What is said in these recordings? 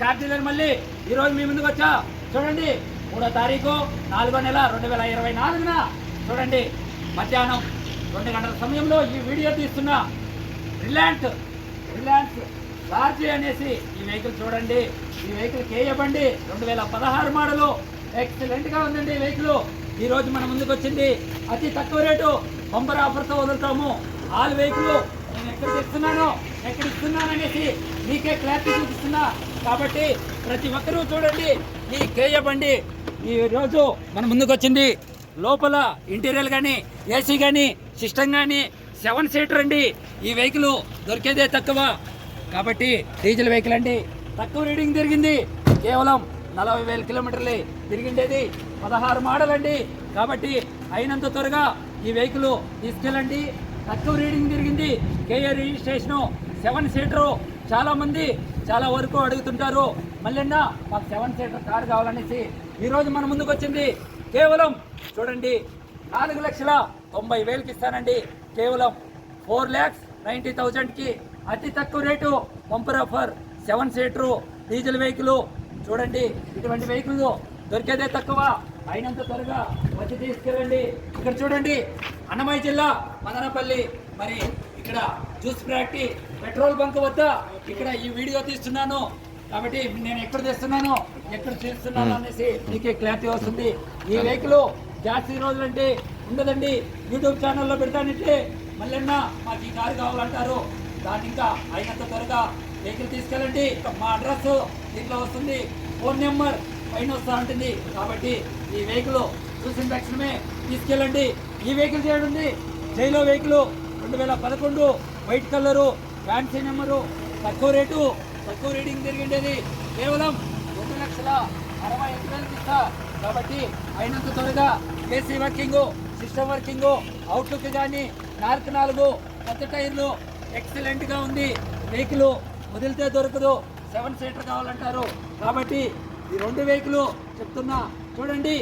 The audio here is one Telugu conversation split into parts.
కార్ డీలర్ మళ్ళీ. ఈరోజు మీ ముందుకు వచ్చా? చూడండి. మూడో తారీఖు నాలుగో నెల రెండు వేల ఇరవై నాలుగున. చూడండి. మధ్యాహ్నం రెండు గంటల సమయంలో ఈ వీడియో తీస్తున్నా రిలయన్స్ రిలయన్స్ లార్జీ అనేసి ఈ వెహికల్ చూడండి. ఈ వెహికల్ కేయబండి రెండు వేల పదహారు మోడలు ఎక్సలెంట్గా ఉందండి ఈ వెహికల్ ఈరోజు మన ముందుకు వచ్చింది అతి తక్కువ రేటు. బంపర్ ఆఫర్తో వదులుతాము. ఆల్ వెహికల్ నేను ఎక్కడ తెస్తున్నాను ఎక్కడ ఇస్తున్నాను అనేసి మీకే క్లారిటీ చూపిస్తున్నా. కాబట్టి ప్రతి ఒక్కరూ చూడండి ఈ కేయ బండి ఈ రోజు మన ముందుకు వచ్చింది. లోపల ఇంటీరియర్ కానీ ఏసీ కానీ సిస్టమ్ కానీ సెవెన్ సీటర్ అండి. ఈ వెహికల్ దొరికేదే తక్కువ. కాబట్టి డీజిల్ వెహికల్ అండి. తక్కువ రీడింగ్ తిరిగింది. కేవలం నలభై వేల కిలోమీటర్లే తిరిగిండేది. పదహారు మోడల్ అండి కాబట్టి అయినంత త్వరగా ఈ వెహికల్ తీసుకెళ్ళండి. తక్కువ రీడింగ్ తిరిగింది. కేఏ రిజిస్ట్రేషను సెవెన్ సీటరు చాలామంది చాలా వరకు అడుగుతుంటారు మళ్ళీ మాకు సెవెన్ సీటర్ కారు కావాలనేసి. ఈరోజు మన ముందుకు వచ్చింది కేవలం చూడండి నాలుగు లక్షల తొంభై వేలకి ఇస్తానండి. కేవలం ఫోర్ ల్యాక్స్ నైంటీ థౌజండ్కి అతి తక్కువ rate bumper offer seven seater diesel vehicle చూడండి ఇటువంటి వెహికల్ దొరికేదే తక్కువ. అయినంత త్వరగా వచ్చి తీసుకెళ్ళండి. ఇక్కడ చూడండి అన్నమయ్య జిల్లా మదనపల్లి. మరి ఇక్కడ జ్యూస్ ఫ్యాక్టరీ పెట్రోల్ బంక్ వద్ద ఇక్కడ ఈ వీడియో తీస్తున్నాను. కాబట్టి నేను ఎక్కడ తెస్తున్నాను ఎక్కడ చేస్తున్నాను అనేసి మీకే క్లారిటీ వస్తుంది. ఈ వెహికల్ జాస్తి రోజులంటే ఉండదండి. యూట్యూబ్ ఛానల్లో పెడతానంటే మళ్ళీ మాకు ఈ కారు కావాలంటారు. దాన్ని ఇంకా అయినంత త్వరగా వెహికల్ తీసుకెళ్ళండి. మా అడ్రస్ దీంట్లో వస్తుంది. ఫోన్ నెంబర్ పైన వస్తూ ఉంటుంది. కాబట్టి ఈ వెహికల్ చూసిన తక్షణమే తీసుకెళ్ళండి. ఈ వెహికల్ చేయడండి జైలో వెహికల్ రెండు వేల పదకొండు వైట్ కలరు ఫ్యాన్సీ నెంబరు తక్కువ రేటు తక్కువ రీడింగ్ జరిగిండేది. కేవలం రెండు లక్షల అరవై ఐదు వేలకి ఇస్తా కాబట్టి అయినంత త్వరగా AC working system working outlook కానీ నాలుగు నాలుగు కొత్త టైర్లు ఎక్సలెంట్గా ఉంది. వెహికల్ వదిలితే దొరకదు. సెవెన్ సీటర్ కావాలంటారు. కాబట్టి ఈ రెండు వెహికల్ చెప్తున్నా. చూడండి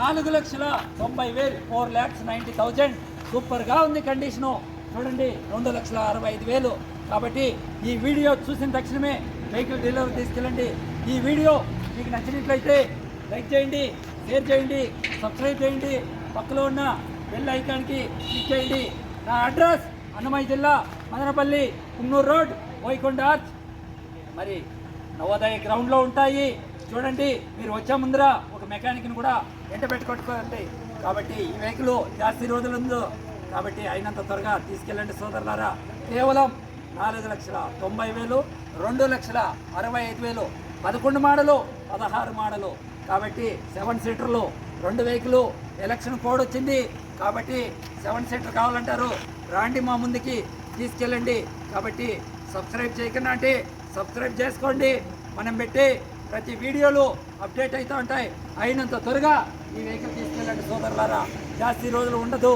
నాలుగు లక్షల తొంభై వేలు ఫోర్ ల్యాక్స్ నైంటీ థౌజండ్. సూపర్గా ఉంది కండిషను. చూడండి రెండు లక్షల అరవై ఐదు వేలు. కాబట్టి ఈ వీడియో చూసిన తక్షణమే వెహికల్ డెలివరీ తీసుకెళ్ళండి. ఈ వీడియో మీకు నచ్చినట్లయితే లైక్ చేయండి షేర్ చేయండి సబ్స్క్రైబ్ చేయండి. పక్కలో ఉన్న బెల్ ఐకాన్కి క్లిక్ చేయండి. నా అడ్రస్ అన్నమయ్య జిల్లా మదనపల్లి కున్నూరు రోడ్ వైకొండ ఆర్చ్. మరి నవోదయ గ్రౌండ్లో ఉంటాయి. చూడండి మీరు వచ్చే ముందర ఒక మెకానిక్ని కూడా వెంట పెట్టుకోండి కాబట్టి ఈ వెహికల్ జాస్తి రోజులు ఉందో కాబట్టి అయినంత త్వరగా తీసుకెళ్ళండి సోదరులారా. కేవలం నాలుగు లక్షల తొంభై వేలు రెండు లక్షల అరవై ఐదు వేలు పదకొండు మాడలు పదహారు మాడలు. కాబట్టి సెవెన్ సీటర్లు రెండు వెహికలు ఎలక్షన్ కోడ్ వచ్చింది. కాబట్టి సెవెన్ సీటర్ కావాలంటారు. రాండి మా ముందుకి తీసుకెళ్ళండి. కాబట్టి సబ్స్క్రైబ్ చేయకుండా అంటే సబ్స్క్రైబ్ చేసుకోండి. మనం పెట్టే ప్రతి వీడియోలు అప్డేట్ అవుతూ ఉంటాయి. అయినంత త్వరగా ఈ వెహికల్ తీసుకెళ్ళండి సోదరులారా. జాస్తి రోజులు ఉండదు.